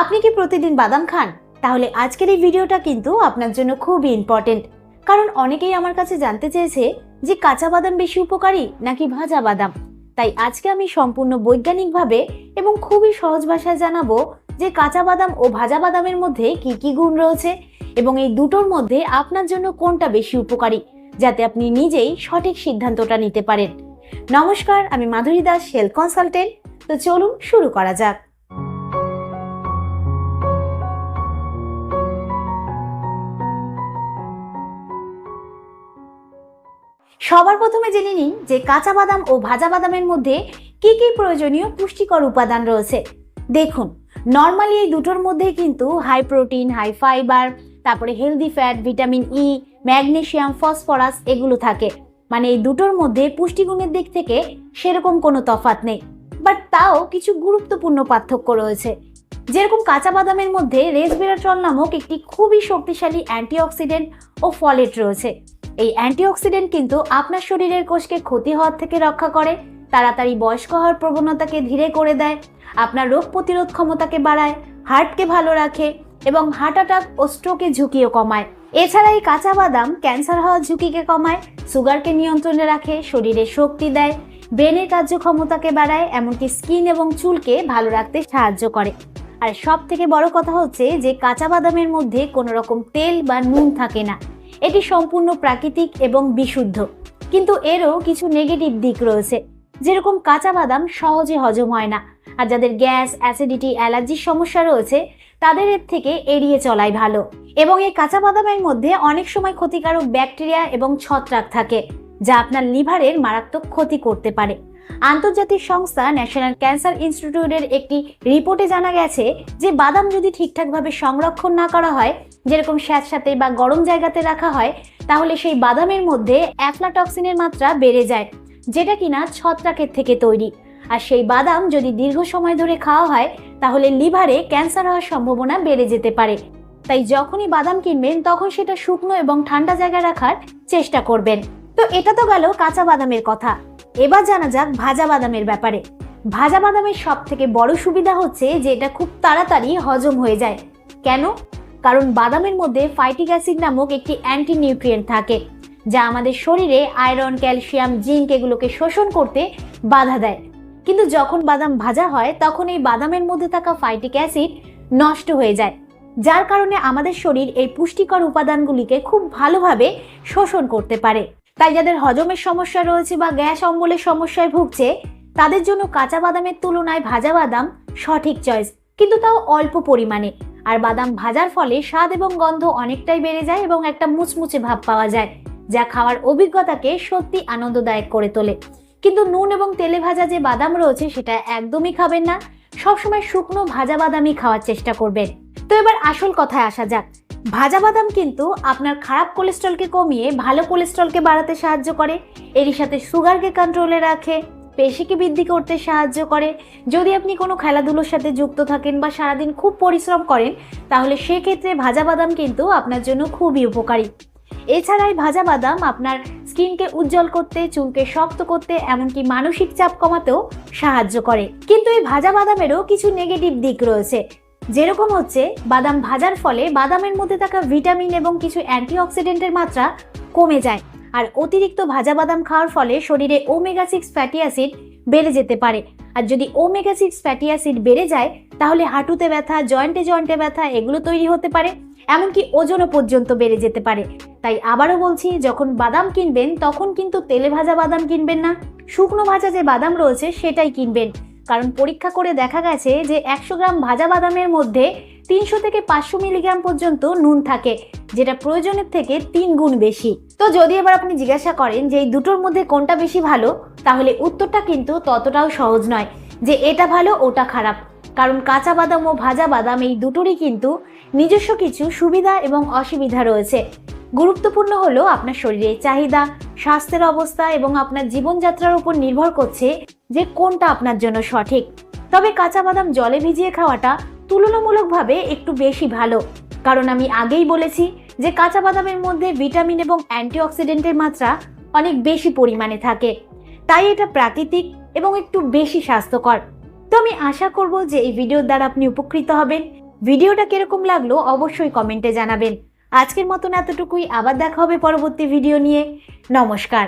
আপনি কি প্রতিদিন বাদাম খান? তাহলে আজকের এই ভিডিওটা কিন্তু আপনার জন্য খুবই ইম্পর্টেন্ট কারণ অনেকেই আমার কাছে জানতে চেয়েছে যে কাঁচা বাদাম বেশি উপকারী নাকি ভাজা বাদাম। তাই আজকে আমি সম্পূর্ণ বৈজ্ঞানিকভাবে এবং খুবই সহজ ভাষায় জানাব যে কাঁচা বাদাম ও ভাজা বাদামের মধ্যে কি কি গুণ রয়েছে এবং এই দুটোর মধ্যে আপনার জন্য কোনটা বেশি উপকারী, যাতে আপনি নিজেই সঠিক সিদ্ধান্তটা নিতে পারেন। নমস্কার, আমি মাধুরী দাস হেলথ কনসালটেন্ট তো চলুন শুরু করা যাক। সবার প্রথমে জেনে নিন যে কাঁচা বাদাম ও ভাজা বাদামের মধ্যে কি কি প্রয়োজনীয় পুষ্টিকর উপাদান রয়েছে। দেখুন নর্মালি এই দুটোর মধ্যে কিন্তু হাই প্রোটিন হাই ফাইবার তারপরে healthy fat vitamin E magnesium phosphorus এগুলো থাকে। মানে এই দুটোর মধ্যে পুষ্টিগুণের দিক থেকে সেরকম কোনো তফাৎ নেই। বাট তাও কিছু গুরুত্বপূর্ণ পার্থক্য রয়েছে। যেরকম কাঁচা বাদামের মধ্যে রেসবেরাট্রল নামক একটি খুবই শক্তিশালী অ্যান্টিঅক্সিডেন্ট ও ফলেট রয়েছে। এই অ্যান্টিঅক্সিডেন্ট কিন্তু আপনার শরীরের কোষকে ক্ষতি হওয়ার থেকে রক্ষা করে, তাড়াতাড়ি বয়স্ক হওয়ার প্রবণতাকে ধীরে করে দেয়, আপনার রোগ প্রতিরোধ ক্ষমতাকে বাড়ায়, হার্টকে ভালো রাখে এবং হার্ট অ্যাটাক ও স্ট্রোকের ঝুঁকিও কমায়। এছাড়া এই কাঁচা বাদাম ক্যান্সার হওয়ার ঝুঁকিকে কমায়, সুগারকে নিয়ন্ত্রণে রাখে, শরীরে শক্তি দেয়, ব্রেনের কার্যক্ষমতাকে বাড়ায়, এমনকি স্কিন এবং চুলকে ভালো রাখতে সাহায্য করে। আর সব থেকে বড় কথা হচ্ছে যে কাঁচা বাদামের মধ্যে কোনো রকম তেল বা নুন থাকে না। এটি সম্পূর্ণ প্রাকৃতিক এবং বিশুদ্ধ। কিন্তু এরও কিছু নেগেটিভ দিক রয়েছে। যেরকম কাঁচা বাদাম সহজে হজম হয় না। আর যাদের গ্যাস অ্যাসিডিটি অ্যালার্জির সমস্যা রয়েছে, তাদের এর থেকে এড়িয়ে চলাই ভালো। এবং এই কাঁচা বাদামের মধ্যে অনেক সময় ক্ষতিকারক ব্যাকটেরিয়া এবং ছত্রাক থাকে, যা আপনার লিভারের মারাত্মক ক্ষতি করতে পারে। আন্তর্জাতিক সংস্থা ন্যাশনাল ক্যান্সার ইনস্টিটিউটের একটি রিপোর্টে জানা গেছে যে বাদাম যদি ঠিকঠাকভাবে সংরক্ষণ না করা হয়, যেরকম স্যাঁতসাথে বা গরম জায়গাতে রাখা হয়, তাহলে সেই বাদামের মধ্যে অ্যাফলাটক্সিনের মাত্রা বেড়ে যায়, যেটা কিনা ছত্রাকের থেকে তৈরি। আর সেই বাদাম যদি দীর্ঘ সময় ধরে খাওয়া হয়, তাহলে লিভারে ক্যান্সার হওয়ার সম্ভাবনা বেড়ে যেতে পারে। তাই যখনই বাদাম কিনবেন, তখন সেটা শুকনো এবং ঠান্ডা জায়গায় রাখার চেষ্টা করবেন। তো এটা তো গেল কাঁচা বাদামের কথা। এবার জানা যাক ভাজা বাদামের ব্যাপারে। ভাজা বাদামের সব থেকে বড় সুবিধা হচ্ছে যে এটা খুব তাড়াতাড়ি হজম হয়ে যায়। কেন? কারণ বাদামের মধ্যে ফাইটিক অ্যাসিড নামক একটি অ্যান্টি নিউট্রিয়েন্ট থাকে, যা আমাদের শরীরে আয়রন ক্যালসিয়াম জিঙ্ক এগুলোকে শোষণ করতে বাধা দেয়। কিন্তু যখন বাদাম ভাজা হয়, তখন এই বাদামের মধ্যে থাকা ফাইটিক অ্যাসিড নষ্ট হয়ে যায়, যার কারণে আমাদের শরীর এই পুষ্টিকর উপাদানগুলিকে খুব ভালোভাবে শোষণ করতে পারে। তাই যাদের হজমের সমস্যা রয়েছে বা গ্যাস অম্বলের সমস্যায় ভুগছে, তাদের জন্য কাঁচা বাদামের তুলনায় ভাজা বাদাম সঠিক চয়েস কিন্তু তাও অল্প পরিমাণে। আর বাদাম ভাজার ফলে স্বাদ এবং গন্ধ অনেকটাই বেড়ে যায় এবং একটা মুচমুচে ভাব পাওয়া যায়, যা খাওয়ার অভিজ্ঞতাকে সত্যি আনন্দদায়ক করে তোলে। কিন্তু নুন এবং তেলে ভাজা যে বাদাম রয়েছে, সেটা একদমই খাবেন না। সবসময় শুকনো ভাজা বাদামই খাওয়ার চেষ্টা করবেন। তো এবার আসল কথায় আসা যাক ভাজা বাদাম কিন্তু আপনার খারাপ কোলেস্ট্রলকে কমিয়ে ভালো কোলেস্ট্রলকে বাড়াতে সাহায্য করে। এরই সাথে সুগারকে কন্ট্রোলে রাখে, পেশিকে বৃদ্ধি করতে সাহায্য করে। যদি আপনি কোনো খেলাধুলোর সাথে যুক্ত থাকেন বা সারাদিন খুব পরিশ্রম করেন, তাহলে সেক্ষেত্রে ভাজা বাদাম কিন্তু আপনার জন্য খুবই উপকারী। এছাড়াই ভাজা বাদাম আপনার স্কিনকে উজ্জ্বল করতে, চুলকে শক্ত করতে, এমনকি মানসিক চাপ কমাতেও সাহায্য করে। কিন্তু এই ভাজা বাদামেরও কিছু নেগেটিভ দিক রয়েছে। যেরকম হচ্ছে, বাদাম ভাজার ফলে বাদামের মধ্যে থাকা ভিটামিন এবং কিছু অ্যান্টিঅক্সিডেন্টের মাত্রা কমে যায়। আর অতিরিক্ত ভাজা বাদাম খাওয়ার ফলে শরীরে ওমেগা সিক্স ফ্যাটি অ্যাসিড বেড়ে যেতে পারে। আর যদি ওমেগা সিক্স ফ্যাটি অ্যাসিড বেড়ে যায়, তাহলে হাঁটুতে ব্যথা, জয়েন্টে জয়েন্টে ব্যথা এগুলো তৈরি হতে পারে, এমনকি ওজনও পর্যন্ত বেড়ে যেতে পারে। তাই আবারও বলছি, যখন বাদাম কিনবেন, তখন কিন্তু তেলে ভাজা বাদাম কিনবেন না। শুকনো ভাজা যে বাদাম রয়েছে, সেটাই কিনবেন। কারণ পরীক্ষা করে দেখা গেছে যে একশো গ্রাম ভাজা বাদামের মধ্যে তিনশো থেকে পাঁচশো মিলিগ্রাম পর্যন্ত নুন থাকে, যেটা প্রয়োজনের থেকে তিন গুণ বেশি। তো যদি এবার আপনি জিজ্ঞাসা করেন যে এই দুটোর মধ্যে কোনটা বেশি ভালো, তাহলে উত্তরটা কিন্তু ততটাও সহজ নয় যে এটা ভালো, ওটা খারাপ। কারণ কাঁচা বাদাম ও ভাজা বাদাম এই দুটোরই কিন্তু নিজস্ব কিছু সুবিধা এবং অসুবিধা রয়েছে। গুরুত্বপূর্ণ হলো আপনার শরীরের চাহিদা, স্বাস্থ্যের অবস্থা এবং আপনার জীবনযাত্রার উপর নির্ভর করছে যে কোনটা আপনার জন্য সঠিক। তবে কাঁচা বাদাম জলে ভিজিয়ে খাওয়াটা তুলনামূলকভাবে একটু বেশি ভালো। কারণ আমি আগেই বলেছি যে কাঁচা বাদামের মধ্যে ভিটামিন এবং অ্যান্টিঅক্সিডেন্টের মাত্রা অনেক বেশি পরিমাণে থাকে। তাই এটা প্রাকৃতিক এবং একটু বেশি স্বাস্থ্যকর। তো আমি আশা করব যে এই ভিডিওর দ্বারা আপনি উপকৃত হবেন। ভিডিওটা কীরকম লাগল অবশ্যই কমেন্টে জানাবেন। আজকের মতন এতটুকুই। আবার দেখা হবে পরবর্তী ভিডিও নিয়ে। নমস্কার।